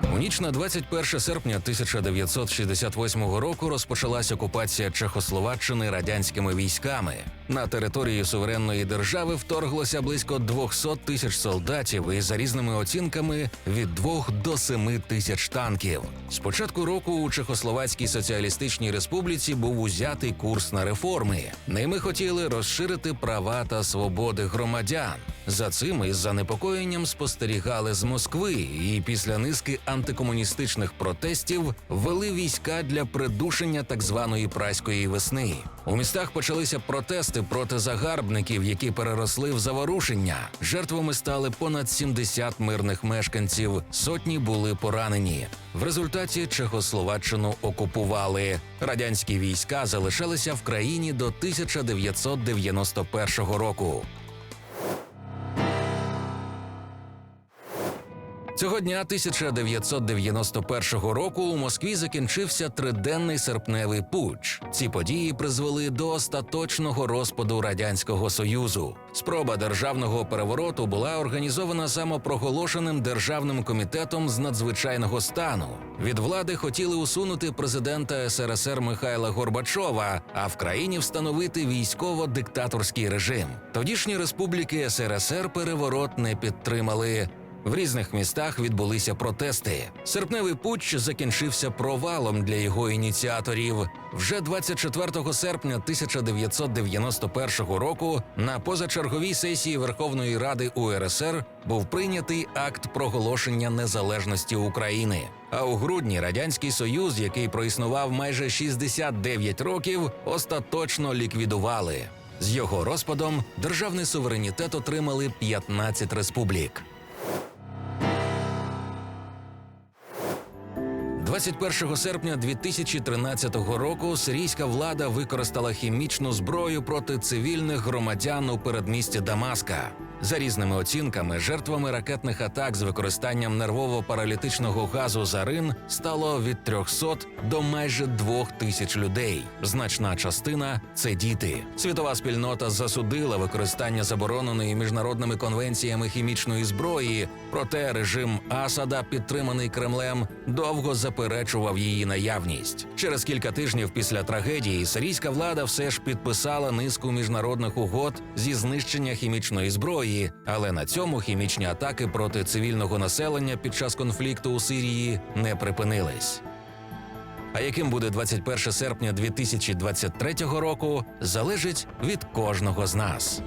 Bye. Ніч на 21 серпня 1968 року розпочалась окупація Чехословаччини радянськими військами. На територію суверенної держави вторглося близько 200 тисяч солдатів і за різними оцінками від 2 до 7 тисяч танків. З початку року у Чехословацькій соціалістичній республіці був узятий курс на реформи. Ними хотіли розширити права та свободи громадян. За цим із занепокоєнням спостерігали з Москви, і після низки антикомуністичних протестів ввели війська для придушення так званої праської весни. У містах почалися протести проти загарбників, які переросли в заворушення. Жертвами стали понад 70 мирних мешканців, сотні були поранені. В результаті Чехословаччину окупували. Радянські війська залишалися в країні до 1991 року. Цього дня 1991 року у Москві закінчився триденний серпневий путч. Ці події призвели до остаточного розпаду радянського союзу. Спроба державного перевороту була організована самопроголошеним державним комітетом з надзвичайного стану. Від влади хотіли усунути президента СРСР Михайла Горбачова, а в країні встановити військово-диктаторський режим. Тодішні республіки СРСР переворот не підтримали. В різних містах відбулися протести. Серпневий путч закінчився провалом для його ініціаторів. Вже 24 серпня 1991 року на позачерговій сесії Верховної Ради УРСР був прийнятий акт проголошення незалежності України. А у грудні радянський союз, який проіснував майже 69 років, остаточно ліквідували. З його розпадом державний суверенітет отримали 15 республік. 21 серпня 2013 року сирійська влада використала хімічну зброю проти цивільних громадян у передмісті Дамаска. За різними оцінками, жертвами ракетних атак з використанням нервово-паралітичного газу зарин стало від 300 до майже 2 тисяч людей. Значна частина це діти. Світова спільнота засудила використання забороненої міжнародними конвенціями хімічної зброї, проте режим Асада, підтриманий Кремлем, довго заперечував її наявність. Через кілька тижнів після трагедії сирійська влада все ж підписала низку міжнародних угод зі знищення хімічної зброї, але на цьому хімічні атаки проти цивільного населення під час конфлікту у Сирії не припинились. А яким буде 21 серпня 2023 року, залежить від кожного з нас.